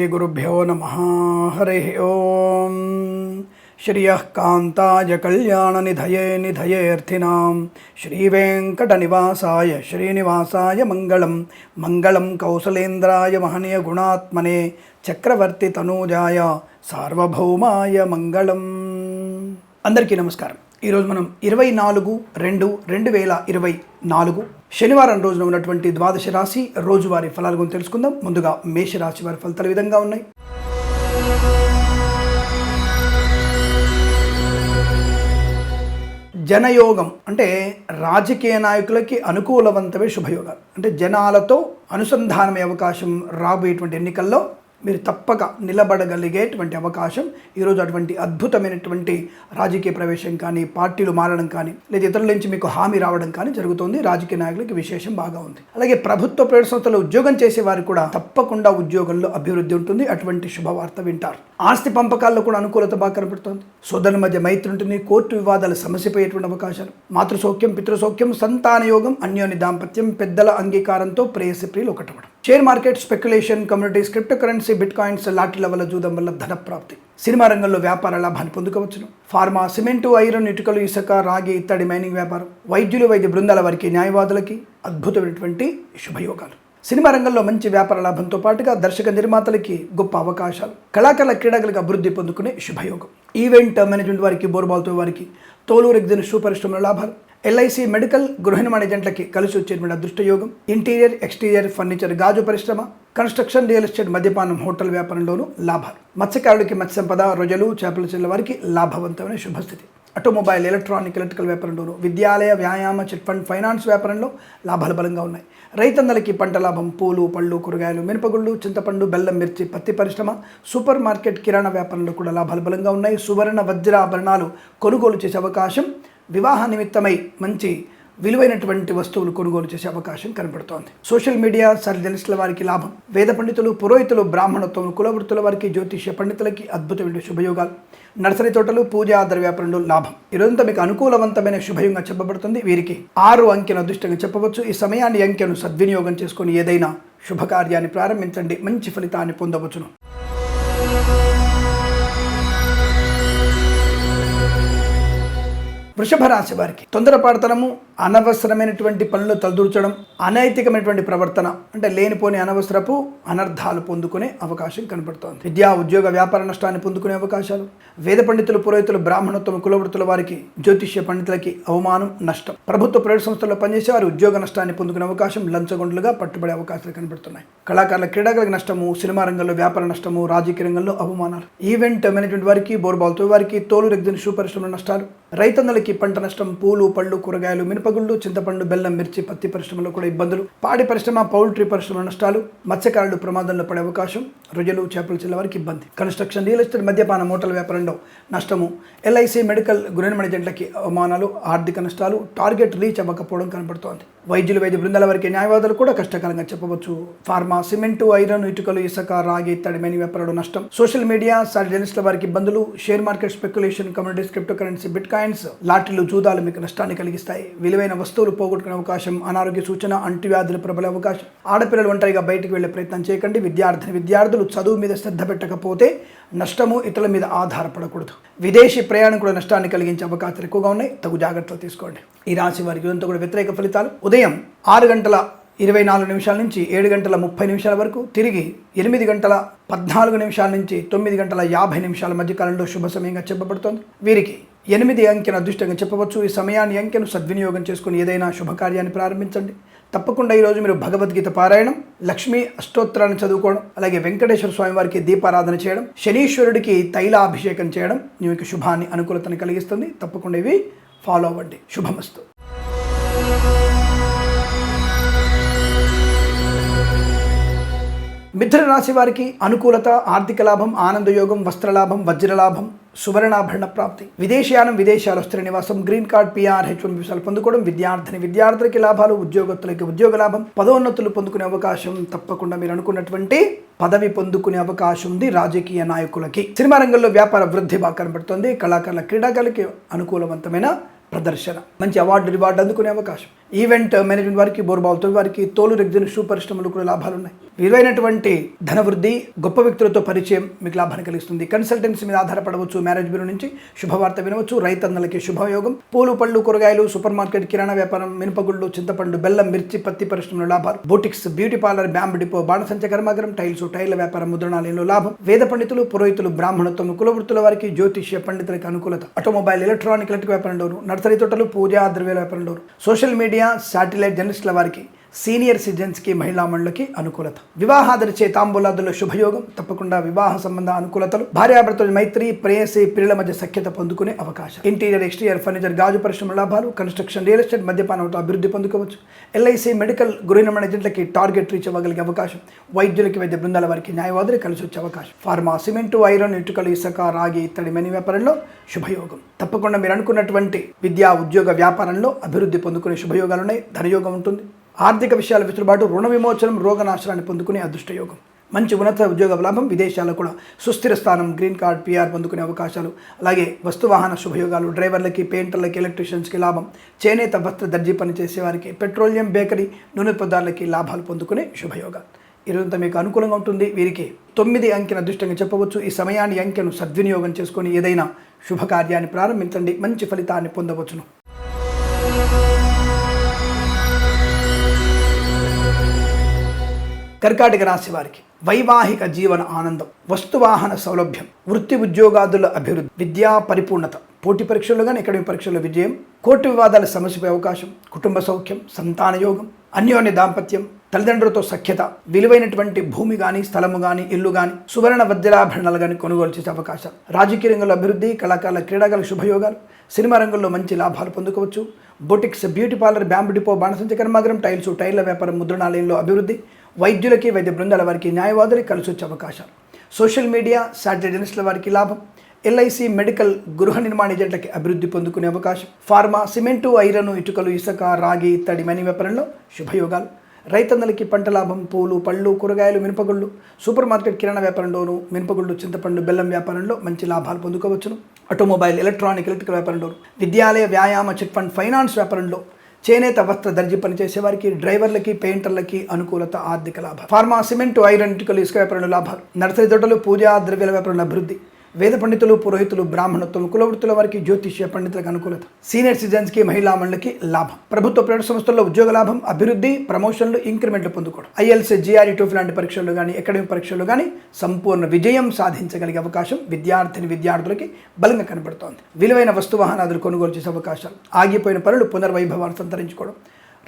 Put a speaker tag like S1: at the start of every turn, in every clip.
S1: శ్రీగురుభ్యో నమ హరి ఓం శ్రియః కాంతాయ కళ్యాణనిధయే నిధయేర్థినాం శ్రీవేంకటనివాసాయ శ్రీనివాసాయ మంగళం మంగళం కౌసలేంద్రాయ మహనీయ గుణాత్మనే చక్రవర్తి తనూజాయ సార్వభౌమాయ మంగళం అందరికీ నమస్కారం। ఈరోజు మనం ఇరవై నాలుగు రెండు రెండు వేల ఇరవై నాలుగు శనివారం రోజున ఉన్నటువంటి ద్వాదశ రాశి రోజువారీ ఫలాల గురించి తెలుసుకుందాం. ముందుగా మేషరాశి వారి ఫలితాలు విధంగా ఉన్నాయి. జనయోగం అంటే రాజకీయ నాయకులకి అనుకూలవంతమే శుభయోగాలు. అంటే జనాలతో అనుసంధానమే అవకాశం రాబోయేటువంటి ఎన్నికల్లో మీరు తప్పక నిలబడగలిగేటువంటి అవకాశం ఈరోజు అటువంటి అద్భుతమైనటువంటి రాజకీయ ప్రవేశం కానీ పార్టీలు మారడం కానీ లేదా ఇతరుల నుంచి మీకు హామీ రావడం కానీ జరుగుతుంది. రాజకీయ నాయకులకి విశేషం బాగా ఉంది. అలాగే ప్రభుత్వ ప్రైవేట్ సంస్థలో ఉద్యోగం చేసే వారు కూడా తప్పకుండా ఉద్యోగంలో అభివృద్ధి ఉంటుంది. అటువంటి శుభవార్త వింటారు. ఆస్తి పంపకాల్లో కూడా అనుకూలత బాగా కనపడుతుంది. సోదరుల మధ్య మైత్రి ఉంటుంది. కోర్టు వివాదాలు సమస్యపోయేటువంటి అవకాశాలు. మాతృసౌఖ్యం పితృసౌఖ్యం సంతాన యోగం అన్యోని దాంపత్యం పెద్దల అంగీకారంతో ప్రేయసి ప్రియులు ఒకటవడం share market speculation communities cryptocurrency bitcoins లాటి వల్ల జూదం వల్ల ధన ప్రాప్తి సినిమా రంగంలో వ్యాపార లాభాన్ని పొందుకోవచ్చును. ఫార్మా సిమెంటు ఐరన్ ఇటుకలు ఇసుక రాగి ఇత్తడి మైనింగ్ వ్యాపారం. వైద్యులు వైద్య బృందాల వారికి న్యాయవాదులకి అద్భుతమైనటువంటి శుభయోగాలు. సినిమా రంగంలో మంచి వ్యాపార లాభంతో పాటుగా దర్శక నిర్మాతలకి గొప్ప అవకాశాలు. కళాకారుల క్రీడాకులకు అభివృద్ధి పొందుకునే శుభయోగం. ఈవెంట్ మేనేజ్మెంట్ వారికి బోర్బాల్తో వారికి తోలు ఎగ్జిన్ షూ పరిశ్రమల లాభాలు. ఎల్ఐసి మెడికల్ గృహ నిర్మాణ ఏజెంట్లకి కలిసి వచ్చేటువంటి అదృష్టయోగం ఇంటీరియర్ ఎక్స్టీరియర్ ఫర్నిచర్ గాజు పరిశ్రమ కన్స్ట్రక్షన్ రియల్ ఎస్టేట్ మద్యపానం హోటల్ వ్యాపారంలోనూ లాభాలు. మత్స్యకారులకి మత్స్య సంపద రొజలు చేపల చెల్ల వారికి లాభవంతమైన శుభస్థితి. ఆటోమొబైల్ ఎలక్ట్రానిక్ ఎలక్ట్రికల్ వ్యాపారంలోను విద్యాలయ వ్యాయామ చిట్ ఫండ్ ఫైనాన్స్ వ్యాపారంలో లాభాలు బలంగా ఉన్నాయి. రైతన్నలకి పంట లాభం పూలు పళ్ళు కూరగాయలు మినపగుళ్ళు చింతపండు బెల్లం మిర్చి పత్తి పరిశ్రమ సూపర్ మార్కెట్ కిరాణా వ్యాపారంలో కూడా లాభాలు బలంగా ఉన్నాయి. సువర్ణ వజ్రాభరణాలు కొనుగోలు చేసే అవకాశం వివాహ నిమిత్తమై మంచి విలువైనటువంటి వస్తువులు కొనుగోలు చేసే అవకాశం కనబడుతోంది సోషల్ మీడియా సర్జనిస్టుల వారికి లాభం. వేద పండితులు పురోహితులు బ్రాహ్మణత్వం కులవృత్తుల వారికి జ్యోతిష్య పండితులకి అద్భుతమైన శుభయోగాలు. నర్సరీ తోటలు పూజా ఆధార వ్యాపారంలో లాభం. ఈరోజంతా మీకు అనుకూలవంతమైన శుభయోగంగా చెప్పబడుతుంది. వీరికి ఆరు అంకెను అదృష్టంగా చెప్పవచ్చు. ఈ సమయాన్ని అంకెను సద్వినియోగం చేసుకొని ఏదైనా శుభకార్యాన్ని ప్రారంభించండి. మంచి ఫలితాన్ని పొందవచ్చును. వృషభ రాశి వారికి. తొందరపడతనము అనవసరమైనటువంటి పనులు తలదూర్చడం అనైతికమైనటువంటి ప్రవర్తన అంటే లేనిపోని అనవసరపు అనర్థాలు పొందుకునే అవకాశం కనబడుతోంది. విద్యా ఉద్యోగ వ్యాపార నష్టాన్ని పొందుకునే అవకాశాలు. వేద పండితులు పురోహితులు బ్రాహ్మణోత్తమ కులవృత్తుల వారికి జ్యోతిష్య పండితులకి అవమానం నష్టం. ప్రభుత్వ ప్రైవేట్ సంస్థల్లో పనిచేసే వారు ఉద్యోగ నష్టాన్ని పొందుకునే అవకాశం లంచగొండలుగా పట్టుబడే అవకాశాలు కనబడుతున్నాయి. కళాకారుల క్రీడాకారులకు నష్టము సినిమా రంగంలో వ్యాపార నష్టము రాజకీయ రంగంలో అవమానాలు. ఈవెంట్ మేనేజ్మెంట్ వారికి బోర్బాల్తో వారికి తోలు రెగ్జిన్ షూ పరిశ్రమల నష్టాలు. రైతన్నలకి పంట నష్టం పూలు పళ్ళు కూరగాయలు మినపగుళ్ళు చింతపండు బెల్లం మిర్చి పత్తి పరిశ్రమలో కూడా ఇబ్బందులు. పాడి పరిశ్రమ పౌల్ట్రీ పరిశ్రమ నష్టాలు మత్స్యకారులు ప్రమాదంలో పడే అవకాశం రొయ్యలు చేపలు చిల్ల వారికి ఇబ్బంది. కన్స్ట్రక్షన్ రియల్ ఎస్టేట్ మద్యపాన మోటార్ వ్యాపారంలో నష్టము ఎల్ఐసి మెడికల్ గృహ ఏజెంట్లకి అవమానాలు ఆర్థిక నష్టాలు టార్గెట్ రీచ్ అవ్వకపోవడం కనబడుతోంది. వైద్యులు వైద్య బృందాల వారికి న్యాయవాదులు కూడా కష్టకరంగా చెప్పవచ్చు. ఫార్మా సిమెంటు ఐరన్ ఇటుకలు ఇసుక రాగి తడిమైన వ్యాపారాలు నష్టం. సోషల్ మీడియా జర్నలిస్టుల వారికి ఇబ్బందులు. Share market speculation communities cryptocurrency bitcoins లాటరీలు జూదాలు మీకు నష్టాన్ని కలిగిస్తాయి. విలువైన వస్తువులు పోగొట్టుకునే అవకాశం అనారోగ్య సూచన అంటువ్యాధులు ప్రబలే అవకాశం. ఆడపిల్లలు ఒంటరిగా బయటికి వెళ్ళే ప్రయత్నం చేయకండి. విద్యార్థిని విద్యార్థులు చదువు మీద శ్రద్ధ పెట్టకపోతే నష్టము ఇతరుల మీద ఆధారపడకూడదు. విదేశీ ప్రయాణం కూడా నష్టాన్ని కలిగించే అవకాశాలు ఎక్కువగా ఉన్నాయి. తగు జాగ్రత్తలు తీసుకోండి. ఈ రాశి వారికి ఇదంతా కూడా వ్యతిరేక ఫలితాలు. ఉదయం ఆరు గంటల ఇరవై నాలుగు నిమిషాల నుంచి ఏడు గంటల ముప్పై నిమిషాల వరకు తిరిగి ఎనిమిది గంటల పద్నాలుగు నిమిషాల నుంచి తొమ్మిది గంటల యాభై నిమిషాల మధ్య కాలంలో శుభ సమయంగా చెప్పబడుతోంది. వీరికి ఎనిమిది అంకెను అదృష్టంగా చెప్పవచ్చు. ఈ సమయాన్ని అంకెను సద్వినియోగం చేసుకుని ఏదైనా శుభకార్యాన్ని ప్రారంభించండి. తప్పకుండా ఈరోజు మీరు భగవద్గీత పారాయణం లక్ష్మీ అష్టోత్తరాన్ని చదువుకోవడం అలాగే వెంకటేశ్వర స్వామి వారికి దీపారాధన చేయడం శనీశ్వరుడికి తైలాభిషేకం చేయడం మీకు శుభాన్ని అనుకూలతను కలిగిస్తుంది. తప్పకుండా ఇవి ఫాలో అవ్వండి. శుభమస్తు. మిథున రాశి వారికి అనుకూలత ఆర్థిక లాభం ఆనందయోగం వస్త్రలాభం వజ్రలాభం సువర్ణాభరణ ప్రాప్తి. విదేశయానం విదేశాలు స్థిర నివాసం green card PR H one విషయాలు పొందుకోవడం విద్యార్థిని విద్యార్థులకి లాభాలు ఉద్యోగస్తులకి ఉద్యోగ లాభం పదోన్నతులు పొందుకునే అవకాశం తప్పకుండా మీరు అనుకున్నటువంటి పదవి పొందుకునే అవకాశం ఉంది రాజకీయ నాయకులకి. సినిమా రంగంలో వ్యాపార వృద్ధి బాగా కనబడుతుంది. కళాకారుల క్రీడాకారులకి అనుకూలవంతమైన ప్రదర్శన. మంచి అవార్డు రివార్డు అందుకునే అవకాశం. ఈవెంట్ మేనేజ్మెంట్ వారికి బోర్బావుతో వారికి తోలు రెగ్జిన్ షూ పరిశ్రమలు కూడా లాభాలు ఉన్నాయి. విలువైనటువంటి ధనవృద్ధి గొప్ప వ్యక్తులతో పరిచయం మీకు లాభాన్ని కలిగిస్తుంది. కన్సల్టెన్సీ మీద ఆధారపడవచ్చు మ్యారేజ్ బ్యూరో నుంచి శుభవార్త వినవచ్చు రైతన్నలకి శుభయోగం. పూలు పళ్ళు కూరగాయలు సూపర్ మార్కెట్ కిరాణా వ్యాపారం మినపగుళ్ళు చింతపండు బెల్లం మిర్చి పత్తి పరిశ్రమలో లాభాలు. Boutiques beauty parlour bamboo depot బాణసంచ కర్మాగారం టైల్స్ టైర్ల వ్యాపారం ముద్రణాలయంలో లాభం. వేద పండితులు పురోహితులు బ్రాహ్మణత్వం కులవృత్తుల వారికి జ్యోతిష్య పండితులకు అనుకూలత. ఆటోమొబైల్ ఎలక్ట్రానిక్ ఎలక్ట్రిక్ వ్యాపారంలోను నర్సరీ తోటలు పూజా ద్రవ్యాల వ్యాపారంలో సోషల్ మీడియా శాటిలైట్ జర్నలిస్టుల వారికి సీనియర్ సిటిజన్స్కి మహిళా మండలికి అనుకూలత. వివాహాదరిచే తాంబూలాదుల శుభయోగం తప్పకుండా వివాహ సంబంధ అనుకూలతలు భార్యాభర్తలు మైత్రి ప్రేయసి పిల్లల మధ్య సఖ్యత పొందుకునే అవకాశం. ఇంటీరియర్ ఎక్స్టీరియర్ ఫర్నిచర్ గాజు పరిశ్రమ లాభాలు కన్స్ట్రక్షన్ రియల్ ఎస్టేట్ మద్యపానంతో అభివృద్ధి పొందుకోవచ్చు. ఎల్ఐసి మెడికల్ గృహ నిర్మాణ ఏజెంట్లకి టార్గెట్ రీచ్ అవ్వగలిగే అవకాశం. వైద్యులకి వైద్య బృందాల వారికి న్యాయవాదులు కలిసి వచ్చే అవకాశం. ఫార్మా సిమెంటు ఐరన్ ఇటుకలు ఇసుక రాగి ఇత్తడి మెని వ్యాపారంలో శుభయోగం. తప్పకుండా మీరు అనుకున్నటువంటి విద్యా ఉద్యోగ వ్యాపారంలో అభివృద్ధి పొందుకునే శుభయోగాలు ఉన్నాయి ధనయోగం ఉంటుంది. ఆర్థిక విషయాల వెసులుబాటు రుణ విమోచనం రోగనాశనాన్ని పొందుకునే అదృష్టయోగం. మంచి ఉన్నత ఉద్యోగ లాభం విదేశాల్లో కూడా సుస్థిర స్థానం గ్రీన్ కార్డ్ పీఆర్ పొందుకునే అవకాశాలు. అలాగే వస్తువాహన శుభయోగాలు డ్రైవర్లకి పెయింటర్లకి ఎలక్ట్రీషియన్స్కి లాభం. చేనేత వస్త్ర దర్జీ పని చేసేవారికి పెట్రోలియం బేకరీ నూనె పదార్థాలకి లాభాలు పొందుకునే శుభయోగాలు ఈరోజంతా మీకు అనుకూలంగా ఉంటుంది. వీరికి తొమ్మిది అంకెను అదృష్టంగా చెప్పవచ్చు. ఈ సమయాన్ని అంకెను సద్వినియోగం చేసుకొని ఏదైనా శుభకార్యాన్ని ప్రారంభించండి. మంచి ఫలితాన్ని పొందవచ్చును. కర్కాటక రాశి వారికి వైవాహిక జీవన ఆనందం వస్తువాహన సౌలభ్యం వృత్తి ఉద్యోగాదుల అభివృద్ధి విద్యా పరిపూర్ణత పోటీ పరీక్షల్లో కానీ అకాడమిక్ పరీక్షల్లో విజయం కోర్టు వివాదాల సమస్యపై అవకాశం కుటుంబ సౌఖ్యం సంతాన యోగం అన్యోన్య దాంపత్యం తల్లిదండ్రులతో సఖ్యత విలువైనటువంటి భూమి కానీ స్థలము కానీ ఇల్లు కానీ సువర్ణ వజ్రాభరణాలు కానీ కొనుగోలు చేసే అవకాశాలు. రాజకీయ రంగంలో అభివృద్ధి కళాకారుల క్రీడాగల శుభయోగాలు సినిమా రంగంలో మంచి లాభాలు పొందుకోవచ్చు. Boutiques beauty parlour bamboo depot బాణసంచ కర్మాగరం టైల్స్ టైర్ల వ్యాపారం ముద్రణాలయంలో అభివృద్ధి వైద్యులకి వైద్య బృందాల వారికి న్యాయవాదులకి కలిసి వచ్చే అవకాశాలు సోషల్ మీడియా శాటిలైట్ జర్నలిస్టుల వారికి లాభం. ఎల్ఐసి మెడికల్ గృహ నిర్మాణ ఏజెంట్లకి అభివృద్ధి పొందుకునే అవకాశం. ఫార్మా సిమెంటు ఐరన్ ఇటుకలు ఇసుక రాగి తడి మని వ్యాపారంలో శుభయోగాలు. రైతన్నలకి పంట లాభం పూలు పళ్ళు కూరగాయలు మినపగుళ్ళు. సూపర్ మార్కెట్ కిరాణా వ్యాపారంలోను మినపగుళ్ళు చింతపండు బెల్లం వ్యాపారంలో మంచి లాభాలు పొందుకోవచ్చును. ఆటోమొబైల్ ఎలక్ట్రానిక్ ఎలక్ట్రికల్ వ్యాపారంలోను. విద్యాలయ వ్యాయామ చిట్ ఫండ్ ఫైనాన్స్ వ్యాపారంలో చేనేత వస్త్ర దర్జీ పనిచేసే వారికి డ్రైవర్లకి పెయింటర్లకి అనుకూలత ఆర్థిక లాభం ఫార్మా సిమెంట్ ఐరన్ ఇటుకలు ఇసుక వ్యాపారంలో లాభాలు. నర్సరీ తోటలు పూజా ద్రవ్యాల వ్యాపారంలో అభివృద్ధి. వేద పండితులు పురోహితులు బ్రాహ్మణత్వం కులవృత్తుల వారికి జ్యోతిష్య పండితులకు అనుకూలత. సీనియర్ సిటిజన్స్కి మహిళా మండలికి లాభం. ప్రభుత్వ ప్రైవేట్ సంస్థల్లో ఉద్యోగ లాభం అభివృద్ధి ప్రమోషన్లు ఇంక్రిమెంట్లు పొందుకోవడం. ఐఎల్సీ జీఆర్ఈ టోఫీ లాంటి పరీక్షల్లో కానీ అకాడమిక్ పరీక్షల్లో కానీ సంపూర్ణ విజయం సాధించగలిగే అవకాశం విద్యార్థిని విద్యార్థులకి బలంగా కనబడుతోంది. విలువైన వస్తు వాహనాదులు కొనుగోలు చేసే అవకాశాలు ఆగిపోయిన పనులు పునర్వైభవాన్ని సంతరించుకోవడం.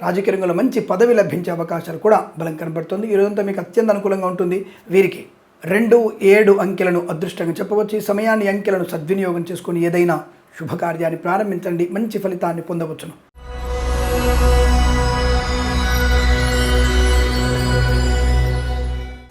S1: రాజకీయ రంగంలో మంచి పదవి లభించే అవకాశాలు కూడా బలం కనబడుతుంది. ఈ రోజంతా మీకు అత్యంత అనుకూలంగా ఉంటుంది. వీరికి రెండు ఏడు అంకెలను అదృష్టంగా చెప్పవచ్చు. ఈ సమయాన్ని అంకెలను సద్వినియోగం చేసుకుని ఏదైనా శుభకార్యాన్ని ప్రారంభించండి. మంచి ఫలితాన్ని పొందవచ్చును.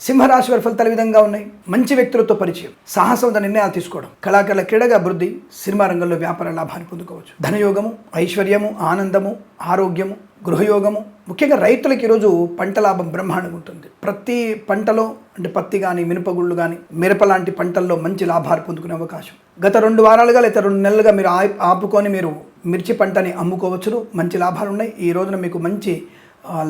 S1: సింహరాశి వారి ఫలితాలు విధంగా ఉన్నాయి. మంచి వ్యక్తులతో పరిచయం సాహసవంత నిర్ణయాలు తీసుకోవడం కళాకారుల క్రీడగా అభివృద్ధి సినిమా రంగంలో వ్యాపార లాభాన్ని పొందుకోవచ్చు. ధనయోగము ఐశ్వర్యము ఆనందము ఆరోగ్యము గృహయోగము ముఖ్యంగా రైతులకు ఈరోజు పంట లాభం బ్రహ్మాండంగా ఉంటుంది. ప్రతి పంటలో అంటే పత్తి కానీ మినపగుళ్ళు కానీ మిరప లాంటి పంటల్లో మంచి లాభాలు పొందుకునే అవకాశం. గత రెండు వారాలుగా లేదా రెండు నెలలుగా మీరు ఆపుకొని మీరు మిర్చి పంటని అమ్ముకోవచ్చును. మంచి లాభాలు ఉన్నాయి ఈ రోజున మీకు మంచి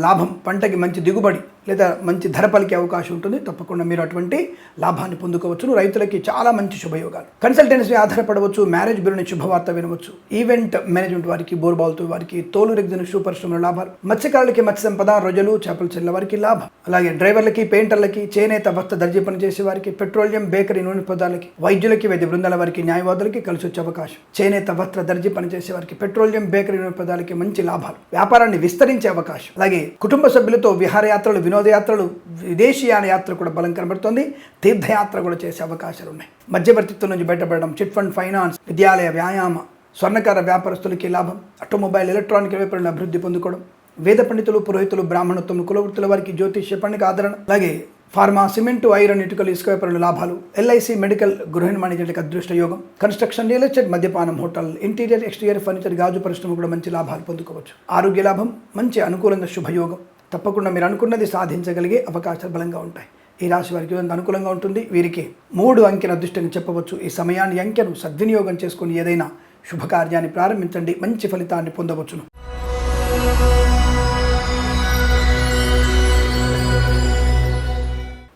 S1: లాభం పంటకి మంచి దిగుబడి లేదా మంచి ధర పలికే అవకాశం ఉంటుంది తప్పకుండా మీరు అటువంటి లాభాన్ని పొందుకోవచ్చును. రైతులకి చాలా మంచి శుభయోగాలు. కన్సల్టెన్సీ ఆధారపడవచ్చు మ్యారేజ్ బ్యూరోని శుభవార్త వినవచ్చు ఈవెంట్ మేనేజ్మెంట్ వారికి బోర్బాల్తో వారికి తోలు రెగ్జిన షూ పరిశ్రమల లాభాలు. మత్స్యకారులకి మత్స్య సంపద రొజలు చేపల చెల్ల వారికి లాభం. అలాగే డ్రైవర్లకి పెయింటర్లకి చేనేత వస్త్ర దర్జీ పనిచేసే వారికి పెట్రోలియం బేకరీ నూనె పదాలకి వైద్యులకి వైద్య బృందాల వారికి న్యాయవాదులకి కలిసి వచ్చే అవకాశం. చేనేత వస్త్ర దర్జీ పనిచేసే వారికి పెట్రోలియం బేకరీ నూనె పదాలకి మంచి లాభాలు. వ్యాపారాన్ని విస్తరించే అవకాశం. అలాగే కుటుంబ సభ్యులతో విహారయాత్రలు వినోదయాత్రలు విదేశీయాన యాత్ర కూడా బలం కనబడుతోంది. తీర్థయాత్ర కూడా చేసే అవకాశాలు ఉన్నాయి. మధ్యవర్తిత్వం నుంచి బయటపడడం చిట్ ఫండ్ ఫైనాన్స్ విద్యాలయ వ్యాయామ స్వర్ణకార వ్యాపారస్తులకి లాభం ఆటోమొబైల్ ఎలక్ట్రానిక్ వ్యాపారులు అభివృద్ధి పొందుకోవడం వేద పండితులు పురోహితులు బ్రాహ్మణత్వం కులవృత్తుల వారికి జ్యోతిష్య పండుగ ఆదరణ అలాగే ఫార్మా సిమెంటు ఐరన్ ఇటుకలు ఇసుక వ్యాపారుల లాభాలు ఎల్ఐసి మెడికల్ గృహ నిర్మాణ ఏజెంట్లకు అదృష్ట యోగం. కన్స్ట్రక్షన్ రియల్ ఎస్టేట్ మద్యపానం హోటల్ ఇంటీరియర్ ఎక్స్టీరియర్ ఫర్నిచర్ గాజు పరిశ్రమ కూడా మంచి లాభాలు పొందుకోవచ్చు. ఆరోగ్య లాభం మంచి అనుకూలంగా శుభయోగం. తప్పకుండా మీరు అనుకున్నది సాధించగలిగే అవకాశాలు బలంగా ఉంటాయి. ఈ రాశి వారికి అనుకూలంగా ఉంటుంది. వీరికి మూడు అంకెను అదృష్టంగా చెప్పవచ్చు. ఈ సమయాన్ని అంకెను సద్వినియోగం చేసుకుని ఏదైనా శుభకార్యాన్ని ప్రారంభించండి. మంచి ఫలితాన్ని పొందవచ్చును.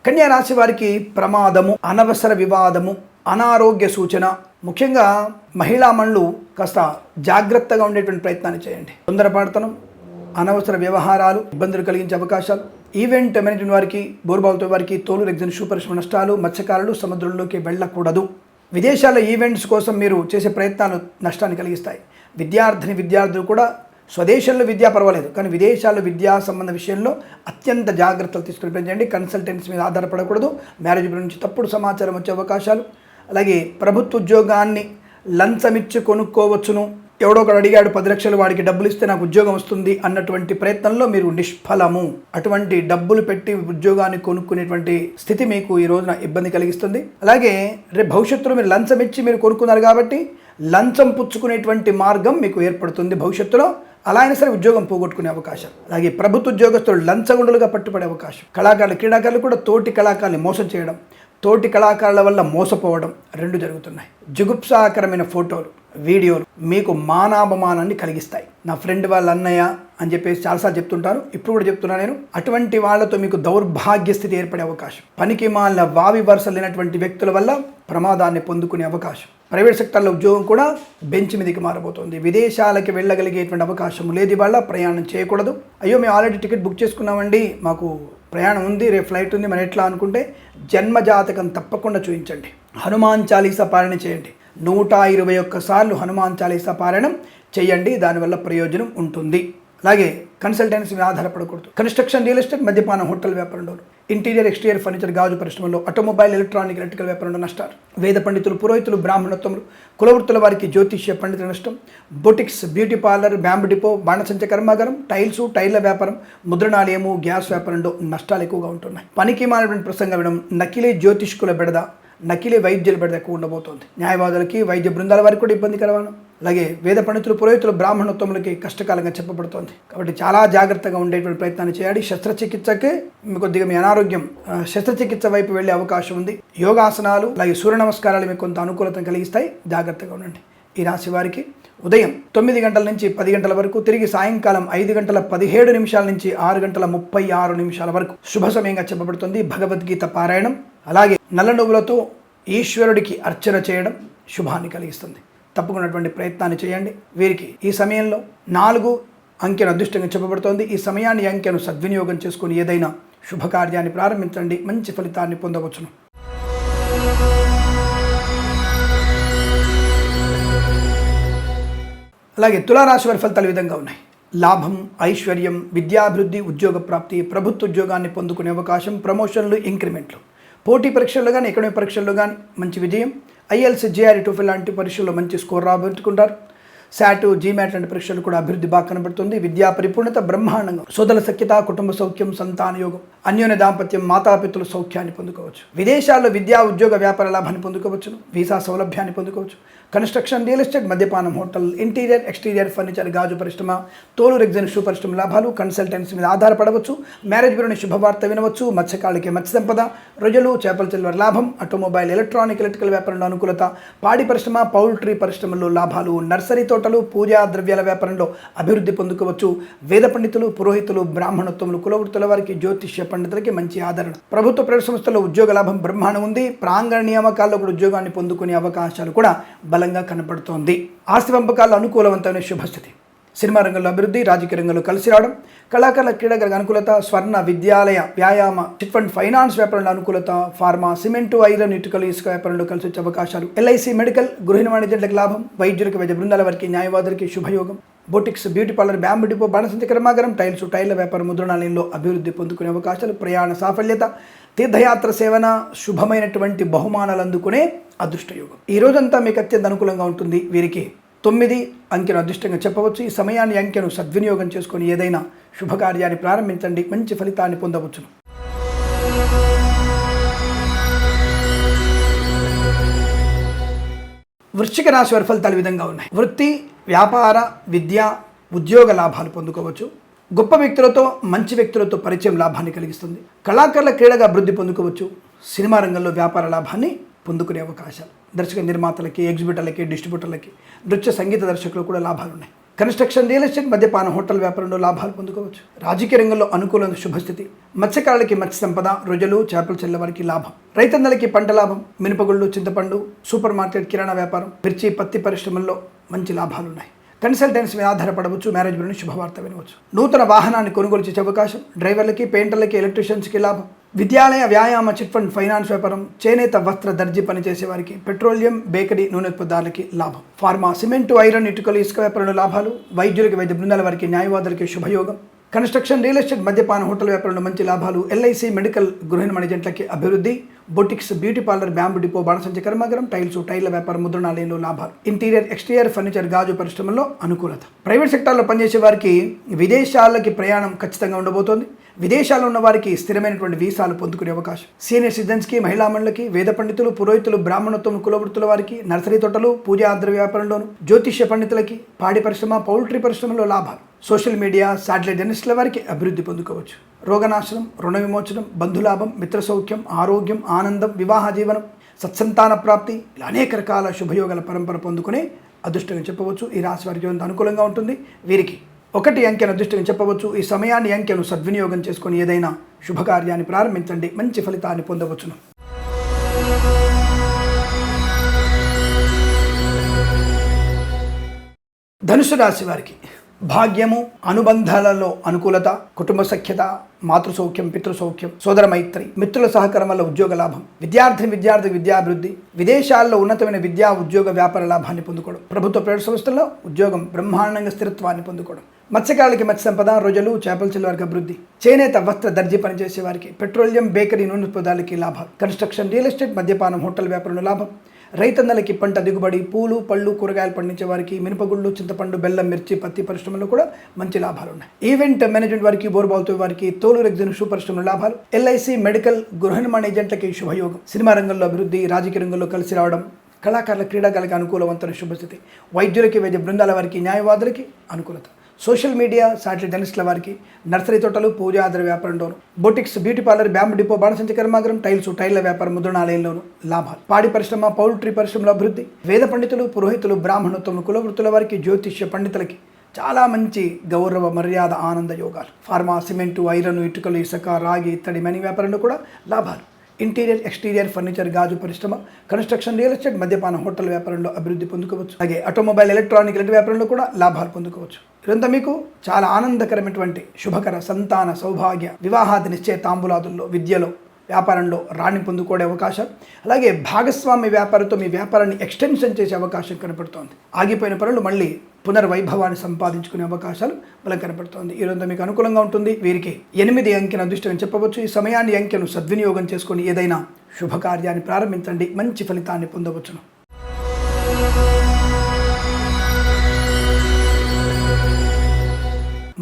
S1: కన్యా రాశి వారికి ప్రమాదము అనవసర వివాదము అనారోగ్య సూచన ముఖ్యంగా మహిళా మనులు కాస్త జాగ్రత్తగా ఉండేటువంటి ప్రయత్నాన్ని చేయండి. తొందరపడతనం అనవసర వ్యవహారాలు ఇబ్బందులు కలిగించే అవకాశాలు. ఈవెంట్ మేనేజ్మెంట్ వారికి బోర్బావుతో వారికి తోలు రెగ్జన్ షూ పరిశ్రమ నష్టాలు మత్స్యకారులు సముద్రంలోకి వెళ్ళకూడదు. విదేశాల ఈవెంట్స్ కోసం మీరు చేసే ప్రయత్నాలు నష్టాన్ని కలిగిస్తాయి. విద్యార్థిని విద్యార్థులు కూడా స్వదేశంలో విద్య పర్వాలేదు. కానీ విదేశాల్లో విద్యా సంబంధ విషయంలో అత్యంత జాగ్రత్తలు తీసుకుని పెంచండి. కన్సల్టెంట్స్ మీద ఆధారపడకూడదు. మ్యారేజ్ గురించి తప్పుడు సమాచారం వచ్చే అవకాశాలు. అలాగే ప్రభుత్వ ఉద్యోగాన్ని లంచమిచ్చి కొనుక్కోవచ్చును. ఎవడో ఒకడు అడిగాడు పది లక్షలు వాడికి డబ్బులు ఇస్తే నాకు ఉద్యోగం వస్తుంది అన్నటువంటి ప్రయత్నంలో మీరు నిష్ఫలము. అటువంటి డబ్బులు పెట్టి ఉద్యోగాన్ని కొనుక్కునేటువంటి స్థితి మీకు ఈ రోజున ఇబ్బంది కలిగిస్తుంది. అలాగే రేపు భవిష్యత్తులో మీరు లంచం ఇచ్చి మీరు కొనుక్కున్నారు కాబట్టి లంచం పుచ్చుకునేటువంటి మార్గం మీకు ఏర్పడుతుంది భవిష్యత్తులో. అలా అయినా సరే ఉద్యోగం పోగొట్టుకునే అవకాశం. అలాగే ప్రభుత్వ ఉద్యోగస్తులు లంచగుండులుగా పట్టుబడే అవకాశం. కళాకారులు క్రీడాకారులు కూడా తోటి కళాకారులు మోసం చేయడం తోటి కళాకారుల వల్ల మోసపోవడం రెండు జరుగుతున్నాయి. జుగుప్సాకరమైన ఫోటోలు వీడియోలు మీకు మానాభమానాన్ని కలిగిస్తాయి. నా ఫ్రెండ్ వాళ్ళ అన్నయ్య అని చెప్పేసి చాలాసార్లు చెప్తుంటాను ఇప్పుడు కూడా చెప్తున్నా నేను. అటువంటి వాళ్ళతో మీకు దౌర్భాగ్య స్థితి ఏర్పడే అవకాశం. పనికి మాలిన వావి వరుస లేనటువంటి వ్యక్తుల వల్ల ప్రమాదాన్ని పొందుకునే అవకాశం. ప్రైవేట్ సెక్టర్లో ఉద్యోగం కూడా బెంచ్ మీదకి మారబోతుంది. విదేశాలకి వెళ్ళగలిగేటువంటి అవకాశం లేదు వల్ల ప్రయాణం చేయకూడదు. అయ్యో మేము ఆల్రెడీ టికెట్ బుక్ చేసుకున్నామండి. మాకు ప్రయాణం ఉంది రేపు ఫ్లైట్ ఉంది. మరి ఎట్లా అనుకుంటే జన్మజాతకం తప్పకుండా చూపించండి. హనుమాన్ చాలీసా పాలన చేయండి. నూట ఇరవై ఒక్క సార్లు హనుమాన్ చాలీసా పారాయణం చేయండి దానివల్ల ప్రయోజనం ఉంటుంది. అలాగే కన్సల్టెన్సీ మీద ఆధారపడకూడదు. కన్స్ట్రక్షన్ రియల్ ఎస్టేట్ మద్యపానం హోటల్ వ్యాపారంలో ఇంటీరియర్ ఎక్స్టీరియర్ ఫర్నిచర్ గాజు పరిశ్రమలో ఆటోమొబైల్ ఎలక్ట్రానిక్ ఎలక్ట్రికల్ వ్యాపారంలో నష్టాలు. వేద పండితులు పురోహితులు బ్రాహ్మణత్వములు కులవృత్తుల వారికి జ్యోతిష్య పండితుల నష్టం. Boutiques beauty parlour bamboo depot బాణసంచ కర్మాగారం టైల్స్ టైర్ల వ్యాపారం ముద్రణాలయము గ్యాస్ వ్యాపారంలో నష్టాలు ఎక్కువగా ఉంటున్నాయి. పనికి మానటువంటి ప్రసంగం వినడం నకిలీ జ్యోతిష్కుల బెడద. నకిలీ వైద్యుల బెడద ఎక్కువ ఉండబోతోంది. న్యాయవాదులకి వైద్య బృందాల వారికి కూడా ఇబ్బంది కలవను. అలాగే వేద పండితులు పురోహితులు బ్రాహ్మణోత్తములకి కష్టకాలంగా చెప్పబడుతోంది. కాబట్టి చాలా జాగ్రత్తగా ఉండేటువంటి ప్రయత్నాన్ని చేయాలి. శస్త్రచికిత్సకి మీ కొద్దిగా మీ అనారోగ్యం శస్త్రచికిత్స వైపు వెళ్ళే అవకాశం ఉంది. యోగాసనాలు అలాగే సూర్య నమస్కారాలు మీకు కొంత అనుకూలతను కలిగిస్తాయి. జాగ్రత్తగా ఉండండి. ఈ రాశి వారికి ఉదయం తొమ్మిది గంటల నుంచి పది గంటల వరకు తిరిగి సాయంకాలం ఐదు గంటల పదిహేడు నిమిషాల నుంచి ఆరు గంటల ముప్పై ఆరు నిమిషాల వరకు శుభ సమయంగా చెప్పబడుతుంది. భగవద్గీత పారాయణం. అలాగే నల్ల నువ్వులతో ఈశ్వరుడికి అర్చన చేయడం శుభాన్ని కలిగిస్తుంది. తప్పకున్నటువంటి ప్రయత్నాన్ని చేయండి. వీరికి ఈ సమయంలో నాలుగు అంకెను అదృష్టంగా చెప్పబడుతోంది. ఈ సమయాన్ని అంకెను సద్వినియోగం చేసుకుని ఏదైనా శుభకార్యాన్ని ప్రారంభించండి. మంచి ఫలితాన్ని పొందవచ్చును. అలాగే తులారాశి వారి ఫలితాలు విధంగా ఉన్నాయి. లాభం ఐశ్వర్యం విద్యాభివృద్ధి ఉద్యోగ ప్రాప్తి ప్రభుత్వ ఉద్యోగాన్ని పొందుకునే అవకాశం ప్రమోషన్లు ఇంక్రిమెంట్లు. పోటీ పరీక్షల్లో కానీ ఎకడమిక్ పరీక్షల్లో కానీ మంచి విజయం. ఐఎల్స్ జేఆర్ టోఫెల్ లాంటి పరీక్షల్లో మంచి స్కోర్ రాబట్టుకుంటారు శాట్ జీమాట్ లాంటి పరీక్షలు కూడా అభివృద్ధి బాగా కనబడుతుంది. విద్యా పరిపూర్ణత బ్రహ్మాండంగా. సోదర సఖ్యత కుటుంబ సౌఖ్యం సంతాన యోగం. అన్యోన్య దాంపత్యం మాతాపితుల సౌఖ్యాన్ని పొందుకోవచ్చు. విదేశాల్లో విద్యా ఉద్యోగ వ్యాపార లాభాన్ని పొందుకోవచ్చును. వీసా సౌలభ్యాన్ని పొందుకోవచ్చు. కన్స్ట్రక్షన్ రియల్ ఎస్టేట్ మద్యపానం హోటల్ ఇంటీరియర్ ఎక్స్టీరియర్ ఫర్నిచర్ గాజు పరిశ్రమ తోలు రెగ్జన్ షూ పరిశ్రమ లాభాలు కన్సల్టెన్సీ మీద ఆధారపడవచ్చు. మ్యారేజ్ బ్యూరోని శుభవార్త వినవచ్చు. మత్స్యకాళ్ళకి మత్స్య సంపద రొయ్యలు చేపల చిల్వర్ లాభం ఆటోమొబైల్ ఎలక్ట్రానిక్ ఎలక్ట్రికల్ వ్యాపారంలో అనుకూలత పాడి పరిశ్రమ పౌల్ట్రీ పరిశ్రమల్లో లాభాలు నర్సరీ తోటలు పూజా ద్రవ్యాల వ్యాపారంలో అభివృద్ధి పొందుకోవచ్చు. వేద పండితులు పురోహితులు బ్రాహ్మణోత్తములు కులవృత్తుల వారికి జ్యోతిష్య పండితులకి మంచి ఆదరణ. ప్రభుత్వ ప్రైవేట్ సంస్థల్లో ఉద్యోగ లాభం బ్రహ్మాండం ఉంది. ప్రాంగణ నియామకాల్లో కూడా ఉద్యోగాన్ని పొందుకునే అవకాశాలు కూడా బలంగా కనపడుతోంది. ఆస్తి పంపకాల్లో అనుకూలవంతమైన శుభస్థితి. సినిమా రంగంలో అభివృద్ధి రాజకీయ రంగంలో కలిసి రావడం కళాకారుల క్రీడాకారులకు అనుకూలత స్వర్ణ విద్యాలయ వ్యాయామ చిట్ ఫండ్ ఫైనాన్స్ వ్యాపారంలో అనుకూలత ఫార్మా సిమెంటు ఐరన్ ఇటుకలు ఇసుక వ్యాపారంలో కలిసి వచ్చే అవకాశాలు. ఎల్ఐసి మెడికల్ గృహిణి వాణిజ్యులకు లాభం వైద్యులకు వైద్య బృందాల వారికి న్యాయవాదులకి శుభయోగం. Boutiques beauty parlour bamboo depot బాణసంతి కర్మాగారం టైల్స్ టైల్ల వ్యాపార ముద్రణాలయంలో అభివృద్ధి పొందుకునే అవకాశాలు ప్రయాణ సాఫల్యత తీర్థయాత్ర సేవన శుభమైనటువంటి బహుమానాలు అందుకునే అదృష్టయోగం. ఈ రోజంతా మీకు అత్యంత అనుకూలంగా ఉంటుంది. వీరికి తొమ్మిది అంకెను అదృష్టంగా చెప్పవచ్చు. ఈ సమయాన్ని అంకెను సద్వినియోగం చేసుకొని ఏదైనా శుభకార్యాన్ని ప్రారంభించండి. మంచి ఫలితాన్ని పొందవచ్చును. వృశ్చిక రాశి వారి ఫలితాలు విధంగా ఉన్నాయి. వృత్తి వ్యాపార విద్య ఉద్యోగ లాభాలు పొందుకోవచ్చు. గొప్ప వ్యక్తులతో మంచి వ్యక్తులతో పరిచయం లాభాన్ని కలిగిస్తుంది. కళాకారుల క్రీడగా అభివృద్ధి పొందుకోవచ్చు. సినిమా రంగంలో వ్యాపార లాభాన్ని పొందుకునే అవకాశాలు. దర్శక నిర్మాతలకి ఎగ్జిబిటర్లకి డిస్ట్రిబ్యూటర్లకి నృత్య సంగీత దర్శకులు కూడా లాభాలు ఉన్నాయి కన్స్ట్రక్షన్ రియల్ ఎస్టేట్ మద్యపాన హోటల్ వ్యాపారంలో లాభాలు పొందుకోవచ్చు. రాజకీయ రంగంలో అనుకూల శుభస్థితి. మత్స్యకారులకి మత్స్య సంపద రొజలు చేపలు చెల్లవారికి లాభం. రైతన్నలకి పంట లాభం. మినపగుళ్ళు చింతపండు సూపర్ మార్కెట్ కిరాణా వ్యాపారం. మిర్చి పత్తి పరిశ్రమల్లో మంచి లాభాలు ఉన్నాయి కన్సల్టెన్సీ మీద ఆధారపడవచ్చు మ్యారేజ్ గురించి శుభవార్త వినవచ్చు. నూతన వాహనాన్ని కొనుగోలు చేసే అవకాశం. డ్రైవర్లకి పెయింటర్లకి ఎలక్ట్రీషియన్స్కి లాభం. విద్యాలయ వ్యాయామ చిట్ ఫండ్ ఫైనాన్స్ వ్యాపారం చేనేత వస్త్ర దర్జీ పనిచేసే వారికి పెట్రోలియం బేకరీ నూనె ఉత్పత్తిదారులకి లాభం. ఫార్మా సిమెంటు ఐరన్ ఇటుకలు ఇసుక వ్యాపారంలో లాభాలు. వైద్యులకి వైద్య బృందాల వారికి న్యాయవాదులకి శుభయోగం. కన్స్ట్రక్షన్ రియల్ ఎస్టేట్ మద్యపాన హోటల్ వ్యాపారంలో మంచి లాభాలు. ఎల్ఐసి మెడికల్ గృహ నిర్మాణ అభివృద్ధి. Boutiques beauty parlour bamboo depot బాణసంచ కర్మాగారం టైల్స్ టైర్ల వ్యాపారం ముద్రణాలయంలో లాభాలు. ఇంటీరియర్ ఎక్స్టీరియర్ ఫర్నిచర్ గాజు పరిశ్రమలో అనుకూలత. ప్రైవేట్ సెక్టార్లో పనిచేసే వారికి విదేశాలకి ప్రయాణం ఖచ్చితంగా ఉండబోతోంది. విదేశాల్లో ఉన్న వారికి స్థిరమైనటువంటి వీసాలు పొందుకునే అవకాశం. సీనియర్ సిటిజన్స్కి మహిళా మండలికి వేద పండితులు పురోహితులు బ్రాహ్మణత్వం కులవృత్తుల వారికి నర్సరీ తోటలు పూజా ఆద్ర వ్యాపారంలోను జ్యోతిష్య పండితులకి పాడి పరిశ్రమ పౌల్ట్రీ పరిశ్రమలో లాభాలు. సోషల్ మీడియా శాటిలైట్ జర్నలిస్టుల వారికి అభివృద్ధి పొందుకోవచ్చు. రోగనాశనం రుణ విమోచనం బంధులాభం మిత్ర సౌఖ్యం ఆరోగ్యం ఆనందం వివాహ జీవనం సత్సంతాన ప్రాప్తి ఇలా అనేక రకాల శుభయోగాల పరంపర పొందుకునే అదృష్టంగా చెప్పవచ్చు. ఈ రాశి వారికి అనుకూలంగా ఉంటుంది. వీరికి ఒకటి అంకెను అదృష్టంగా చెప్పవచ్చు. ఈ సమయాన్ని అంకెను సద్వినియోగం చేసుకొని ఏదైనా శుభకార్యాన్ని ప్రారంభించండి. మంచి ఫలితాన్ని పొందవచ్చును. ధనుసు రాశి వారికి భాగ్యము అనుబంధాలలో అనుకూలత కుటుంబ సఖ్యత మాతృ సౌఖ్యం పితృ సౌఖ్యం సోదర మైత్రి మిత్రుల సహకారం వల్ల ఉద్యోగ లాభం విద్యార్థిని విద్యార్థి విద్యాభివృద్ధి విదేశాల్లో ఉన్నతమైన విద్యా ఉద్యోగ వ్యాపార లాభాన్ని పొందుకోవడం ప్రభుత్వ ప్రైవేట్ సంస్థల్లో ఉద్యోగం బ్రహ్మాండంగా స్థిరత్వాన్ని పొందుకోవడం మత్స్యకారులకి మత్స్య సంపద రొజలు చేపల చెల్లి వారికి అభివృద్ధి. చేనేత వస్త్ర దర్జీ పనిచేసే వారికి పెట్రోలియం బేకరీ నూనె ఉత్పదాలకి లాభాలు కన్స్ట్రక్షన్ రియల్ ఎస్టేట్ మద్యపానం హోటల్ వ్యాపారంలో లాభం. రైతన్నలకి పంట దిగుబడి పూలు పళ్ళు కూరగాయలు పండించే వారికి మినపగుళ్ళు చింతపండు బెల్లం మిర్చి పత్తి పరిశ్రమలో కూడా మంచి లాభాలు ఉన్నాయి. ఈవెంట్ మేనేజ్మెంట్ వారికి బోర్బాల్తో వారికి తోలు రెగ్జిన్ షూ పరిశ్రమలో లాభాలు. ఎల్ఐసి మెడికల్ గృహ నిర్మాణ ఏజెంట్లకి శుభయోగం. సినిమా రంగంలో అభివృద్ధి రాజకీయ రంగంలో కలిసి రావడం కళాకారుల క్రీడాకారులకి అనుకూలవంతమైన శుభస్థితి. వైద్యులకి వైద్య బృందాల వారికి న్యాయవాదులకి అనుకూలత. సోషల్ మీడియా సాటిలైట్ జర్నలిస్టుల వారికి నర్సరీ తోటలు పూజ ఆధార వ్యాపారంలోను boutiques beauty parlour bamboo depot బాణసంచ కర్మాగారం టైల్స్ టైర్ల వ్యాపారం ముద్రణాలయంలోను లాభాలు. పాడి పరిశ్రమ పౌల్ట్రీ పరిశ్రమల అభివృద్ధి వేద పండితులు పురోహితులు బ్రాహ్మణత్వం కులవృత్తుల వారికి జ్యోతిష్య పండితులకి చాలా మంచి గౌరవ మర్యాద ఆనంద యోగాలు. ఫార్మా సిమెంటు ఐరన్ ఇటుకలు ఇసుక రాగి ఇత్తడి మని వ్యాపారంలో కూడా లాభాలు. ఇంటీరియర్ ఎక్స్టీరియర్ ఫర్నిచర్ గాజు పరిశ్రమ కన్స్ట్రక్షన్ రియల్ ఎస్టేట్ మద్యపాన హోటల్ వ్యాపారంలో అభివృద్ధి పొందుకోవచ్చు. అలాగే ఆటోమొబైల్ ఎలక్ట్రానిక్ ఇలాంటి వ్యాపారంలో కూడా లాభాలు పొందుకోవచ్చు. ఇదంతా మీకు చాలా ఆనందకరమైనటువంటి శుభకర సంతాన సౌభాగ్య వివాహాది నిశ్చయ తాంబూలాదుల్లో విద్యలో వ్యాపారంలో రాణి పొందుకోడే అవకాశం. అలాగే భాగస్వామి వ్యాపారంతో మీ వ్యాపారాన్ని ఎక్స్టెన్షన్ చేసే అవకాశం కనపడుతోంది. ఆగిపోయిన పనులు మళ్ళీ పునర్వైభవాన్ని సంపాదించుకునే అవకాశాలు బలం కనపడుతోంది. ఈ రోజు మీకు అనుకూలంగా ఉంటుంది. వీరికి ఎనిమిది అంకెను అదృష్టం చెప్పవచ్చు. ఈ సమయాన్ని అంకెను సద్వినియోగం చేసుకొని ఏదైనా శుభకార్యాన్ని ప్రారంభించండి. మంచి ఫలితాన్ని పొందవచ్చును.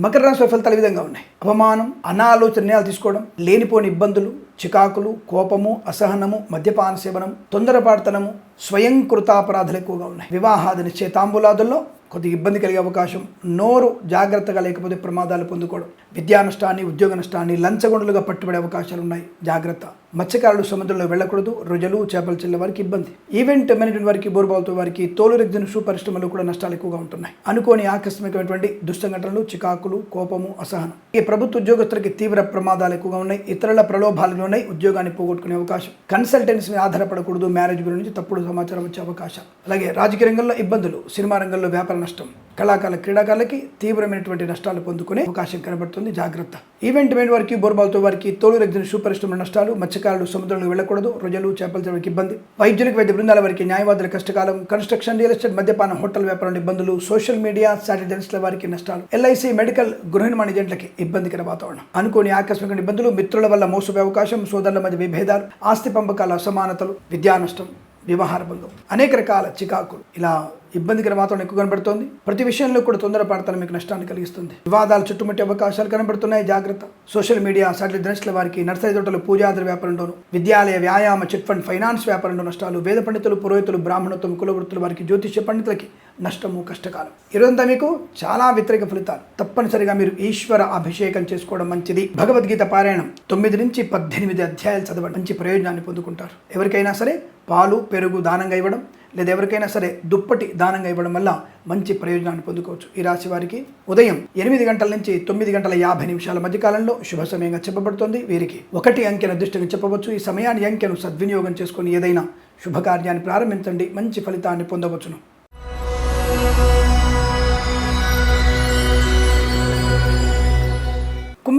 S1: మకర రాశి ఫలితాలు విధంగా ఉన్నాయి. అవమానం అనాలోచన నిర్ణయాలు తీసుకోవడం లేనిపోని ఇబ్బందులు చికాకులు కోపము అసహనము మద్యపాన సేవనం తొందరపాటుతనము స్వయంకృతాపరాధాలు ఎక్కువగా ఉన్నాయి. వివాహాది నిశ్చయ తాంబూలాదుల్లో కొద్దిగా ఇబ్బంది కలిగే అవకాశం. నోరు జాగ్రత్తగా లేకపోతే ప్రమాదాలు పొందుకోవడం విద్యా నష్టాన్ని ఉద్యోగ నష్టాన్ని లంచగొండలుగా పట్టుబడే అవకాశాలు ఉన్నాయి జాగ్రత్త. మత్స్యకారులు సముద్రంలో వెళ్ళకూడదు. రొజలు చేపలు చెల్లే వారికి ఇబ్బంది. ఈవెంట్ మేనేజ్మెంట్ వారికి బోర్బాల్తో వారికి తోలు రెగ్జిన్ షూ కూడా నష్టాలు ఎక్కువగా ఉంటున్నాయి. అనుకోని ఆకస్మికమైనటువంటి దుస్సంఘటనలు చికాకులు కోపము అసహనం. ఈ ప్రభుత్వ ఉద్యోగస్తులకి తీవ్ర ప్రమాదాలు ఎక్కువగా ఉన్నాయి. ఇతరుల ప్రలోభాలు ఉన్నాయి. ఉద్యోగాన్ని పోగొట్టుకునే అవకాశం. కన్సల్టెన్సీ మీద ఆధారపడకూడదు. మ్యారేజ్ గురించి తప్పుడు సమాచారం వచ్చే అవకాశం అలాగే రాజకీయ రంగంలో ఇబ్బందులు. సినిమా రంగంలో వ్యాపార నష్టం. కళాకారుల క్రీడాకారులకి తీవ్రమైనటువంటి నష్టాలు పొందుకునే అవకాశం కనబడుతుంది. జాగ్రత్త. ఈవెంట్ మెయిన్ వారికి బోర్బాల్తో వారికి తోలు రెగ్జిన షూ పరిశ్రమ నష్టాలు మత్స్యకారులు సముద్రంలో వెళ్ళకూడదు రొజలు చేపల చెరువుకి ఇబ్బంది. వైద్యులకు వైద్య బృందాల వారికి న్యాయవాదుల కష్టకాలం కన్స్ట్రక్షన్ రియల్ ఎస్టేట్ మద్యపాన హోటల్ వ్యాపారం ఇబ్బందులు సోషల్ మీడియా సాటిలైట్స్ల వారికి నష్టాలు. ఎల్ఐసి మెడికల్ గృహ నిర్మాణ ఏజెంట్లకి ఇబ్బందికర వాతావరణం. అనుకోని ఆకస్మిక ఇబ్బందులు మిత్రుల వల్ల మోసపోయే అవకాశం సోదరుల మధ్య విభేదాలు ఆస్తి పంపకాల అసమానతలు విద్యా నష్టం వ్యవహార బంధం. అనేక రకాల చికాకులు. ఇలా ఇబ్బందికర వాతావరణం ఎక్కువ కనబడుతోంది. ప్రతి విషయంలో కూడా తొందరపడతాను మీకు నష్టాన్ని కలిగిస్తుంది. వివాదాలు చుట్టుముట్టే అవకాశాలు కనబడుతున్నాయి. జాగ్రత్త. సోషల్ మీడియా సాటిలైట్ దినస్ల వారికి నర్సరీ తోటలు పూజాద్ర వ్యాపారంలోను విద్యాలయ వ్యాయామ చిట్ ఫండ్ ఫైనాన్స్ వ్యాపారంలో నష్టాలు వేద పండితులు పురోహితులు బ్రాహ్మణత్వం కులవృత్తులు వారికి జ్యోతిష్య పండితులకి నష్టము కష్టకాలం. ఈరోజంతా మీకు చాలా వ్యతిరేక ఫలితాలు. తప్పనిసరిగా మీరు ఈశ్వర అభిషేకం చేసుకోవడం మంచిది. భగవద్గీత పారాయణం తొమ్మిది నుంచి పద్దెనిమిది అధ్యాయాలు చదవండి. మంచి ప్రయోజనాన్ని పొందుకుంటారు. ఎవరికైనా సరే పాలు పెరుగు దానంగా ఇవ్వడం లేదా ఎవరికైనా సరే దుప్పటి దానంగా ఇవ్వడం వల్ల మంచి ప్రయోజనాన్ని పొందుకోవచ్చు. ఈ రాశి వారికి ఉదయం ఎనిమిది గంటల నుంచి తొమ్మిది గంటల యాభై నిమిషాల మధ్యకాలంలో శుభ సమయంగా చెప్పబడుతుంది. వీరికి ఒకటి అంకెన దృష్టిగా చెప్పవచ్చు. ఈ సమయాన్ని అంకెను సద్వినియోగం చేసుకుని ఏదైనా శుభకార్యాన్ని ప్రారంభించండి. మంచి ఫలితాన్ని పొందవచ్చును.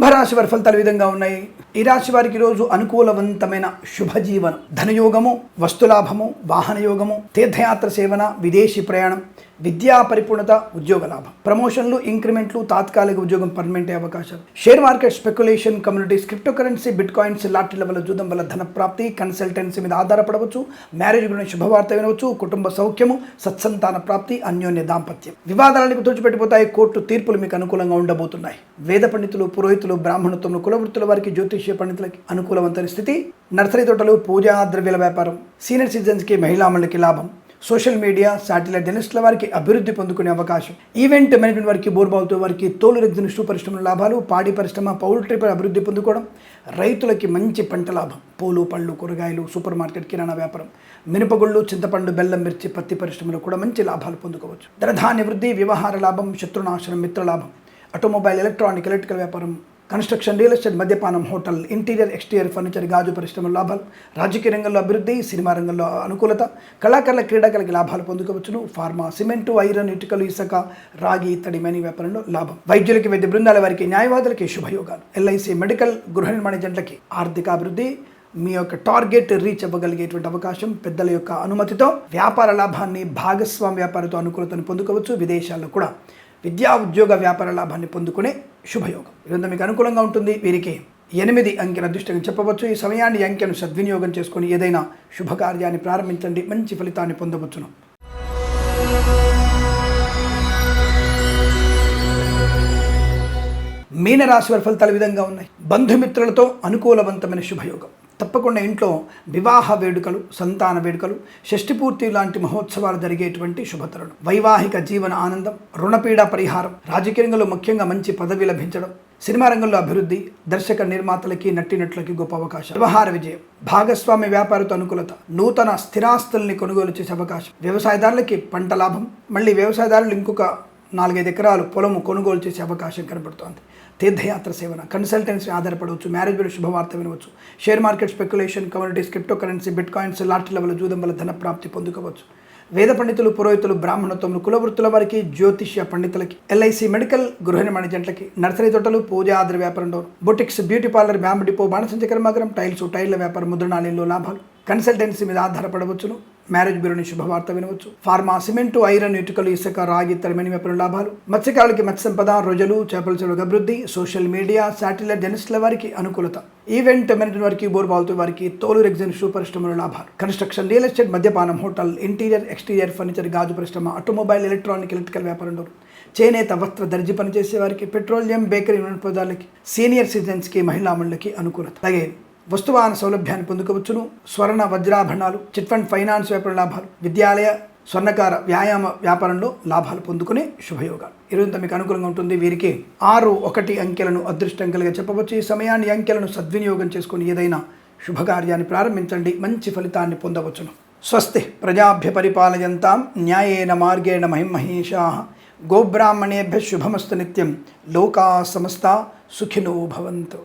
S1: కుంభరాశి వారి ఫలితాలు విధంగా ఉన్నాయి. ఈ రాశి వారికి రోజు అనుకూలవంతమైన శుభజీవనం. ధనయోగము వస్తులాభము వాహన యోగము తీర్థయాత్ర సేవన విదేశీ ప్రయాణం విద్యా పరిపూర్ణత ఉద్యోగ లాభం. ప్రమోషన్లు ఇంక్రిమెంట్లు తాత్కాలిక ఉద్యోగం పర్మనెంట్ అయ్యే అవకాశాలు. Share market speculation communities cryptocurrency bitcoins లాటరీల వల్ల జూదం వల్ల ధన ప్రాప్తి కన్సల్టెన్సీ మీద ఆధారపడవచ్చు మ్యారేజ్ గురించి శుభవార్త వినవచ్చు కుటుంబ సౌఖ్యము సత్సంతాన ప్రాప్తి అన్యోన్య దాంపత్యం. వివాదాలకు తుడిచిపెట్టిపోతాయి కోర్టు తీర్పులు మీకు అనుకూలంగా ఉండబోతున్నాయి. వేద పండితులు పురోహితులు బ్రాహ్మణత్వములు కులవృత్తుల వారికి జ్యోతిష్య పండితులకి అనుకూలవంతని స్థితి. నర్సరీ తోటలు పూజా ద్రవ్యాల వ్యాపారం. సీనియర్ సిటిజన్స్కి మహిళా మండలికి లాభం. సోషల్ మీడియా శాటిలైట్ జర్నలిస్టుల వారికి అభివృద్ధి పొందుకునే అవకాశం. ఈవెంట్ మేనేజ్మెంట్ వారికి బోర్బావుతో వారికి తోలు రెగ్జిన్ షూ పరిశ్రమ లాభాలు పాడి పరిశ్రమ పౌల్ట్రీపై అభివృద్ధి పొందుకోవడం రైతులకి మంచి పంట లాభం. పూలు పళ్ళు కూరగాయలు సూపర్ మార్కెట్ కిరాణా వ్యాపారం. మినపగుళ్ళు చింతపండు బెల్లం మిర్చి పత్తి పరిశ్రమలో కూడా మంచి లాభాలు పొందుకోవచ్చు. ధనధాన్య వృద్ధి వ్యవహార లాభం శత్రునాశనం మిత్ర లాభం. ఆటోమొబైల్ ఎలక్ట్రానిక్ ఎలక్ట్రికల్ వ్యాపారం కన్స్ట్రక్షన్ రియల్ ఎస్టేట్ మద్యపానం హోటల్ ఇంటీరియర్ ఎక్స్టీరియర్ ఫర్నిచర్ గాజు పరిశ్రమల లాభాలు రాజకీయ రంగంలో అభివృద్ధి సినిమా రంగంలో అనుకూలత కళాకారుల క్రీడాకారులకి లాభాలు పొందుకోవచ్చును ఫార్మా సిమెంటు ఐరన్ ఇటుకలు ఇసుక రాగి ఇత్తడి మనీ వ్యాపారంలో లాభం వైద్యులకి వైద్య బృందాల వారికి న్యాయవాదులకి శుభయోగాలు. ఎల్ఐసి మెడికల్ గృహ నిర్మాణ జంటలకి ఆర్థిక అభివృద్ధి మీ యొక్క టార్గెట్ రీచ్ అవ్వగలిగేటువంటి అవకాశం పెద్దల యొక్క అనుమతితో వ్యాపార లాభాన్ని భాగస్వామ్య వ్యాపారంతో అనుకూలతను పొందుకోవచ్చు విదేశాల్లో కూడా. విద్యా ఉద్యోగ వ్యాపార లాభాన్ని పొందుకునే శుభయోగం. ఇదంతా మీకు అనుకూలంగా ఉంటుంది. వీరికి ఎనిమిది అంకెల అదృష్టంగా చెప్పవచ్చు. ఈ సమయాన్ని అంకెను సద్వినియోగం చేసుకొని ఏదైనా శుభకార్యాన్ని ప్రారంభించండి. మంచి ఫలితాన్ని పొందవచ్చును. మీనరాశి వారి ఫలితాలు విధంగా ఉన్నాయి. బంధుమిత్రులతో అనుకూలవంతమైన శుభయోగం. తప్పకుండా ఇంట్లో వివాహ వేడుకలు సంతాన వేడుకలు షష్టిపూర్తి లాంటి మహోత్సవాలు జరిగేటువంటి శుభతరుణం వైవాహిక జీవన ఆనందం రుణపీడ పరిహారం రాజకీయంలో ముఖ్యంగా మంచి పదవి లభించడం సినిమా రంగంలో అభివృద్ధి దర్శక నిర్మాతలకి నట్టినట్లకి గొప్ప అవకాశం. వ్యవహార విజయం భాగస్వామ్య వ్యాపారతో అనుకూలత నూతన స్థిరాస్తుల్ని కొనుగోలు చేసే అవకాశం. వ్యవసాయదారులకి పంట లాభం మళ్ళీ వ్యవసాయదారులు ఇంకొక నాలుగైదు ఎకరాలు పొలము కొనుగోలు చేసే అవకాశం కనబడుతోంది. తీర్థయాత్ర సేవన. కన్సల్టెన్సీ ఆధారపడవచ్చు మ్యారేజ్ బిల్ శుభవార్త వినవచ్చు share market speculation communities cryptocurrency bitcoins లాటరీల level జూదం వల్ల ధన ప్రాప్తి పొందుకోవచ్చు. వేద పండితులు పురోహితులు బ్రాహ్మణత్వములు కులవృత్తుల వారికి జ్యోతిష్య పండితులకి ఎల్ఐసి మెడికల్ గృహ నిర్మాణ జంటలకి నర్సరీ తోటలు పూజ ఆదర వ్యాపారంలో boutiques beauty parlour bamboo depot బాణసంచ కర్మాగరం టైల్స్ టైర్ల వ్యాపారం ముద్రణాలయంలో లాభాలు. కన్సల్టెన్సీ మీద ఆధారపడవచ్చును. మ్యారేజ్ బ్యూరోని శుభవార్త వినవచ్చు. ఫార్మా సిమెంటు ఐరన్ ఇటుకలు ఇసుక రాగి తరమైన వ్యాపారం లాభాలు. మత్స్యకారులకి మత్స్య సంపద రొజలు చేపల చెరువు అభివృద్ధి సోషల్ మీడియా శాటిలైట్ జర్నలిస్టుల వారికి అనుకూలత. ఈవెంట్ మేనేజ్మెంట్ వారికి బోర్బాల్తో వారికి తోలు రెగ్జిన్ షూ పరిశ్రమల లాభాలు. కన్స్ట్రక్షన్ రియల్ ఎస్టేట్ మద్యపానం హోటల్ ఇంటీరియర్ ఎక్స్టీరియర్ ఫర్నిచర్ గాజు పరిశ్రమ ఆటోమొబైల్ ఎలక్ట్రానిక్ ఎలక్ట్రికల్ వ్యాపారంలో చేనేత వస్త్ర దర్జీ పనిచేసే వారికి పెట్రోలియం బేకరీ వినియోగదారులకి సీనియర్ సిటిజన్స్కి మహిళా మండలికి అనుకూలత. అలాగే వస్తువాహన సౌలభ్యాన్ని పొందుకోవచ్చును. స్వర్ణ వజ్రాభరణాలు చిట్ ఫండ్ ఫైనాన్స్ వ్యాపార లాభాలు విద్యాలయ స్వర్ణకార వ్యాయామ వ్యాపారంలో లాభాలు పొందుకునే శుభయోగాలు ఈరోజు మీకు అనుకూలంగా ఉంటుంది. వీరికి ఆరు ఒకటి అంకెలను అదృష్టం కలిగా చెప్పవచ్చు. ఈ సమయాన్ని అంకెలను సద్వినియోగం చేసుకుని ఏదైనా శుభకార్యాన్ని ప్రారంభించండి. మంచి ఫలితాన్ని పొందవచ్చును. స్వస్తి ప్రజాభ్య పరిపాలయంతాం న్యాయేన మార్గేణ మహిమహేషా గోబ్రాహ్మణేభ్య శుభమస్తు నిత్యం. లోకా సమస్త సుఖినో భవంతు.